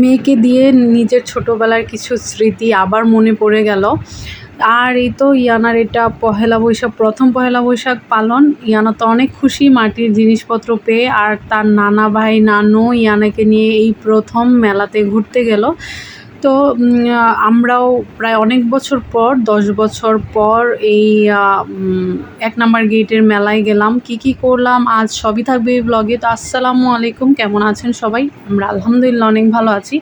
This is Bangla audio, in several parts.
মেয়েকে দিয়ে নিজের ছোটোবেলার কিছু স্মৃতি আবার মনে পড়ে গেল। আর এই তো ইয়ানার এটা পহেলা বৈশাখ, প্রথম পহেলা বৈশাখ পালন। ইয়ানা তো অনেক খুশি মাটির জিনিসপত্র পেয়ে, আর তার নানা ভাই, নানু ইয়ানাকে নিয়ে এই প্রথম মেলাতে ঘুরতে গেল। তো আমরাও প্রায় অনেক বছর পর, দশ বছর পর এই এক নাম্বার গেটের মেলায় গেলাম। কি কি করলাম? আজ সবই থাকবে এই ব্লগে তো আসসালামু আলাইকুম। কেমন আছেন সবাই? আমরা আলহামদুলিল্লাহ অনেক ভালো আছি।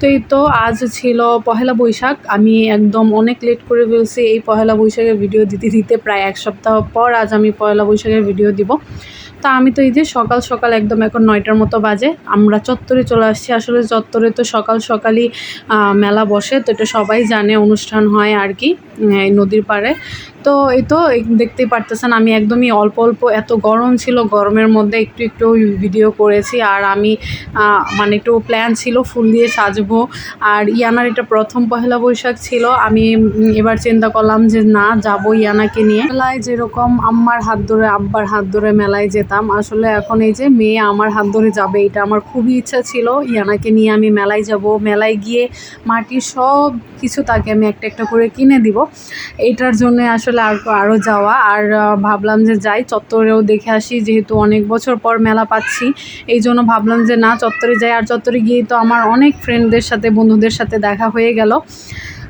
তো এই তো, আজ ছিল পহেলা বৈশাখ। আমি একদম অনেক লেট করে ফেলছি এই পহেলা বৈশাখের ভিডিও দিতে দিতে। প্রায় এক সপ্তাহ পর আজ আমি পয়লা বৈশাখের ভিডিও দিব। তা আমি তো এই যে সকাল সকাল একদম এখন নয়টার মতো বাজে। আমরা চত্বরে চলে আসছি। আসলে চত্বরে তো সকাল সকালই মেলা বসে। তো এটা সবাই জানে, অনুষ্ঠান হয় আর কি, এই নদীর পাড়ে। তো এই তো দেখতেই পারতেছেন, আমি একদমই অল্প অল্প, এত গরম ছিল গরমের মধ্যে একটু একটু ভিডিও করেছি আর আমি মানে একটু প্ল্যান ছিল ফুল দিয়ে সাজবো। আর ইয়ানার এটা প্রথম পহেলা বৈশাখ ছিল, আমি এবার চিন্তা করলাম যে না, যাব ইয়ানাকে নিয়ে। মেলায় যেরকম আম্মার হাত ধরে, আব্বার হাত ধরে মেলায় যেতাম, আসলে এখন এই যে মেয়ে আমার হাত ধরে যাবে, এটা আমার খুবই ইচ্ছা ছিল। ইয়ানাকে নিয়ে আমি মেলায় যাব, মেলায় গিয়ে মাটির সব কিছু তাকে আমি একটা একটা করে কিনে দিব। এটার জন্য আসলে আর আরও যাওয়া। আর ভাবলাম যে যাই, চত্বরেও দেখে আসি, যেহেতু অনেক বছর পর মেলা পাচ্ছি। এই জন্য ভাবলাম যে না, চত্বরে যাই। আর চত্বরে গিয়ে তো আমার অনেক ফ্রেন্ডদের সাথে, বন্ধুদের সাথে দেখা হয়ে গেল।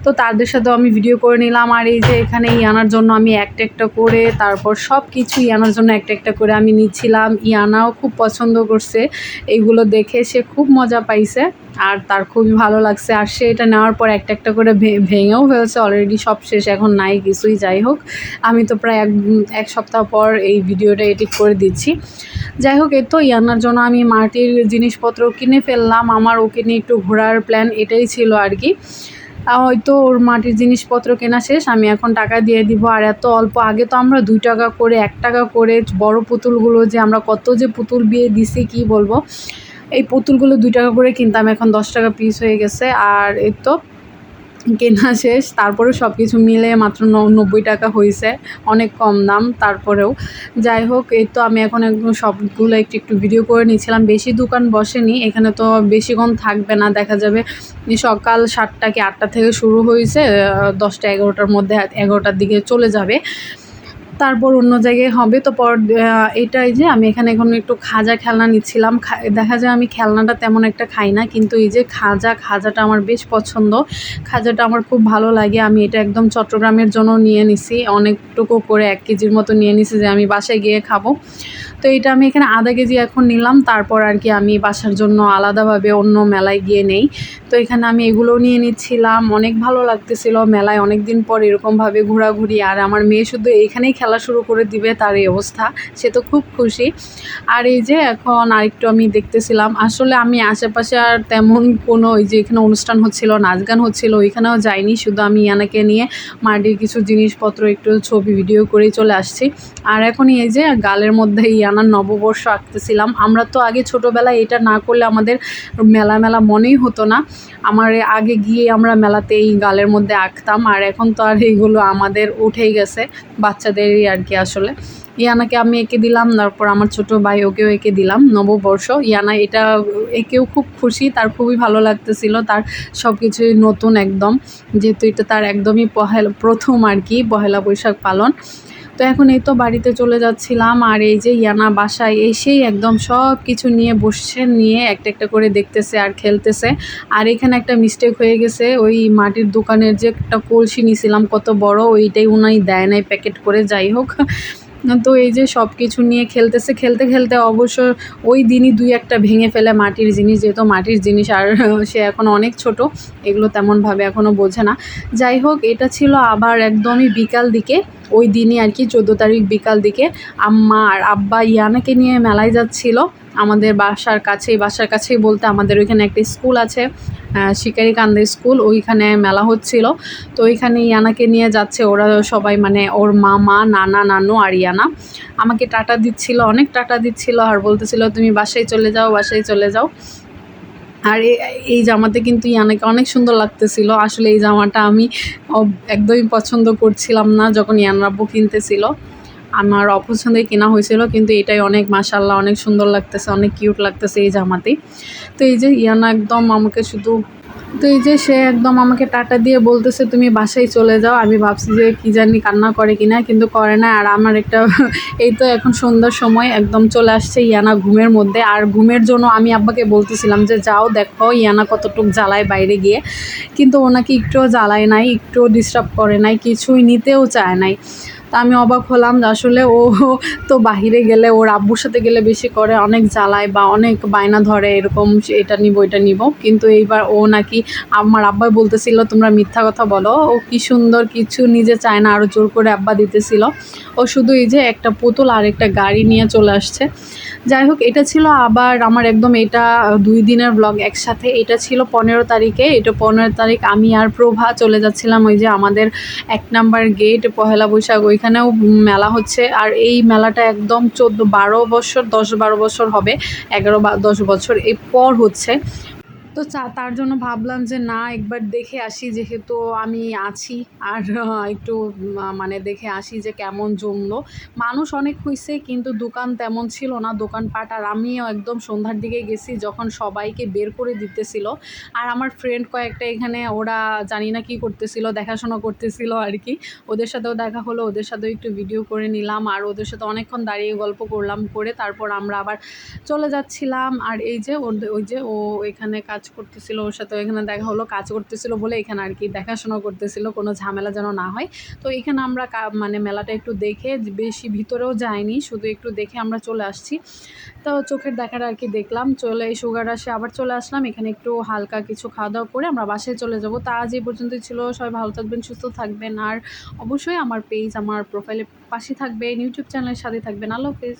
তো তাদের সাথেও আমি ভিডিও করে নিলাম। আর এই যে এখানে ইয়ানার জন্য আমি একটা একটা করে, তারপর সব কিছু ইয়ানার জন্য একটা একটা করে আমি নিচ্ছিলাম। ইয়ানাও খুব পছন্দ করছে। এইগুলো দেখে সে খুব মজা পাইছে আর তার খুবই ভালো লাগছে। আর সে এটা নেওয়ার পর একটা একটা করে ভেঙেও ফেলছে অলরেডি সব শেষ। এখন নাই কিছুই, যাই হোক। আমি তো প্রায় এক এক সপ্তাহ পর এই ভিডিওটা এডিট করে দিচ্ছি। যাই হোক এ তো ইয়ানার জন্য আমি মাটির জিনিসপত্র কিনে ফেললাম। আমার ওকে নিয়ে একটু ঘোরার প্ল্যান এটাই ছিল আর কি। হয়তো ওর মাটির জিনিসপত্র কেনা শেষ, আমি এখন টাকা দিয়ে দিব। আর এত অল্প আগে তো আমরা দুই টাকা করে, এক টাকা করে বড় পুতুলগুলো যে আমরা কত যে পুতুল বিয়ে দিছি, কি বলব? এই পুতুলগুলো দুই টাকা করে কিনতাম, এখন দশ টাকা পিস হয়ে গেছে। আর এই তো কেনা শেষ। তারপরেও সব কিছু মিলে মাত্র নব্বই টাকা হয়েছে অনেক কম দাম তারপরেও। যাই হোক, এই তো আমি এখন একদম সবগুলো একটু একটু ভিডিও করে নিয়েছিলাম। বেশি দোকান বসেনি। এখানে তো বেশিক্ষণ থাকবে না। দেখা যাবে সকাল সাতটা কি আটটা থেকে শুরু হয়েছে দশটা এগারোটার মধ্যে এগারোটার দিকে চলে যাবে। তারপর অন্য জায়গায় হবে। তো পর এটাই যে আমি এখানে এখন একটু খাজা খেলনা নিচ্ছিলাম। দেখা যায় আমি খেলনাটা তেমন একটা খাই না, কিন্তু এই যে খাজা, খাজাটা আমার বেশ পছন্দ। খাজাটা আমার খুব ভালো লাগে। আমি এটা একদম চট্টগ্রামের জন্য নিয়ে নিছি। অনেকটুকু করে এক কেজির মতো নিয়ে নিছি যে আমি বাসায় গিয়ে খাব। তো এটা আমি এখানে আধা কেজি এখন নিলাম। তারপর আর কি আমি বাসার জন্য আলাদাভাবে অন্য মেলায় গিয়ে নেই। তো এখানে আমি এগুলো নিয়ে নিচ্ছিলাম। অনেক ভালো লাগতেছিল মেলায়। অনেক দিন পর এরকমভাবে ঘোরাঘুরি। আর আমার মেয়ে শুধু এইখানেই খেলা শুরু করে দিবে, তার এই অবস্থা। সে তো খুব খুশি। আর এই যে এখন আরেকটু আমি দেখতেছিলাম, আসলে আমি আশেপাশে আর তেমন কোনো ওই যে এখানে অনুষ্ঠান হচ্ছিল নাচ গান হচ্ছিল, ওইখানেও যাইনি। শুধু আমি ইয়ানাকে নিয়ে মাটির কিছু জিনিসপত্র, একটু ছবি, ভিডিও করেই চলে আসছি। আর এখন এই যে গালের মধ্যে ইয়ানার নববর্ষ আঁকতেছিলাম। আমরা তো আগে ছোটোবেলায় এটা না করলে আমাদের মেলা মেলা মনেই হতো না। আমার আগে গিয়ে আমরা মেলাতে এই গালের মধ্যে আঁকতাম আর এখন তো আর এইগুলো আমাদের উঠেই গেছে বাচ্চাদেরই আর কি আসলে। ইয়ানাকে আমি এঁকে দিলাম, তারপর আমার ছোট ভাই ওকেও এঁকে দিলাম নববর্ষ। ইয়ানা এটা একেও খুব খুশি, তার খুবই ভালো লাগতেছিল, তার সব কিছুই নতুন একদম। যেহেতু এটা তার একদমই পহেলা, প্রথম আর কি পহেলা বৈশাখ পালন। তো এখন এই তো বাড়িতে চলে যাচ্ছিলাম আর এই যে ইয়ানা বাসায় এসেই একদম সব কিছু নিয়ে বসছে, নিয়ে একটা একটা করে দেখতেছে আর খেলতেছে। আর এখানে একটা মিস্টেক হয়ে গেছে, ওই মাটির দোকানের যে একটা কলসি নিয়েছিলাম কত বড়, ওইটাই উনাই দেয় নাই প্যাকেট করে, যাই হোক। তো এই যে সব কিছু নিয়ে খেলতেছে, খেলতে খেলতে অবশ্য ওই দিনই দুই একটা ভেঙে ফেলে মাটির জিনিস, যেহেতু মাটির জিনিস আর সে এখন অনেক ছোট, এগুলো তেমনভাবে এখনও বোঝে না। যাই হোক, এটা ছিল আবার একদমই বিকাল দিকে, ওই দিনই আর কি, চোদ্দ তারিখ বিকাল দিকে আম্মা আর আব্বা ইয়ানাকে নিয়ে মেলায় যাচ্ছিল। আমাদের বাসার কাছেই বাসার কাছেই বলতে আমাদের ওইখানে একটা স্কুল আছে শিকারিকান্দা স্কুল, ওইখানে মেলা হচ্ছিল। তো ওইখানে ইয়ানাকে নিয়ে যাচ্ছে, ওরা সবাই মানে ওর মামা, নানা, নানু আর ইয়ানা। আমাকে টাটা দিচ্ছিল, অনেক টাটা দিচ্ছিল আর বলতেছিল, তুমি বাসায় চলে যাও, বাসায় চলে যাও। আর এই জামাতে কিন্তু ইয়ানাকে অনেক সুন্দর লাগতেছিল। আসলে এই জামাটা আমি একদমই পছন্দ করছিলাম না যখন ইয়ান রাব্বু কিনতেছিল। আমার অপছন্দে কেনা হয়েছিল, কিন্তু এটাই অনেক মাসাল্লাহ অনেক সুন্দর লাগতেছে, অনেক কিউট লাগতেছে এই জামাতে তো এই যে ইয়ানা একদম আমাকে শুধু, তো এই যে সে একদম আমাকে টাটা দিয়ে বলতেছে, তুমি বাসায় চলে যাও। আমি ভাবছি যে কি জানি কান্না করে কিনা, কিন্তু করে না। আর আমার একটা, এই তো এখন সন্ধ্যার সময়, একদম চলে আসছে ইয়ানা ঘুমের মধ্যে। আর ঘুমের জন্য আমি আব্বাকে বলতেছিলাম যে, যাও, দেখো, ইয়ানা কতটুক জ্বালায় বাইরে গিয়ে। কিন্তু ওনাকে একটুও জ্বালায় নাই, একটুও ডিস্টার্ব করে নাই, কিছুই নিতেও চায় নাই। তা আমি অবাক হলাম যে আসলে ও তো বাহিরে গেলে, ওর আব্বুর সাথে গেলে বেশি করে অনেক জ্বালায় বা অনেক বায়না ধরে এরকম এটা নিব এটা নিব। কিন্তু এইবার ও নাকি আমার আব্বাই বলতেছিল, তোমরা মিথ্যা কথা বলো। ও কি সুন্দর কিছু নিজে চায় না আরও জোর করে আব্বা দিতেছিল। ও শুধু এই যে একটা পুতুল আর একটা গাড়ি নিয়ে চলে আসছে। যাই হোক, এটা ছিল আবার আমার একদম এটা দুই দিনের ব্লগ একসাথে। এটা ছিল পনেরো তারিখে, এটা পনেরো তারিখ আমি আর প্রভা চলে যাচ্ছিলাম ওই যে আমাদের এক নাম্বার গেট পহেলা বৈশাখ ওইখানেও মেলা হচ্ছে। আর এই মেলাটা একদম চোদ্দ, বারো বছর, দশ, বারো বছর হবে, এগারো, বা দশ বছর এরপর পর হচ্ছে। তো তার জন্য ভাবলাম যে না, একবার দেখে আসি, যেহেতু আমি আছি। আর একটু মানে দেখে আসি যে কেমন জমলো। মানুষ অনেক হয়েছে কিন্তু দোকান তেমন ছিল না। দোকানপাট, আর আমিও একদম সন্ধ্যার দিকে গেছি যখন সবাইকে বের করে দিতেছিল। আর আমার ফ্রেন্ড কয়েকটা এখানে, ওরা জানি না কি করতেছিল, দেখাশোনা করতেছিল আর কি। ওদের সাথেও দেখা হলো, ওদের সাথেও একটু ভিডিও করে নিলাম। আর ওদের সাথে অনেকক্ষণ দাঁড়িয়ে গল্প করলাম, করে তারপর আমরা আবার চলে যাচ্ছিলাম। আর এই যে ওই যে ও এখানে কাজ করতেছিল, ওর সাথে এখানে দেখা হলো, কাজ করতেছিল বলে এখানে আর কি দেখাশোনা করতেছিল, কোনো ঝামেলা যেন না হয়। তো এখানে আমরা মানে মেলাটা একটু দেখে বেশি ভিতরেও যাইনি, শুধু একটু দেখে আমরা চলে আসছি। তো চোখের দেখার আর কি দেখলাম, চলে সুগার আসে, আবার চলে আসলাম, এখানে একটু হালকা কিছু খাওয়া দাওয়া করে আমরা বাসায় চলে যাব। তা আজ এই পর্যন্তই ছিল, সবাই ভালো থাকবেন, সুস্থ থাকবেন, আর অবশ্যই আমার পেজ আমার প্রোফাইলের পাশে থাকবেন ইউটিউব চ্যানেলের সাথে থাকবেন। আল্লাহ হাফেজ।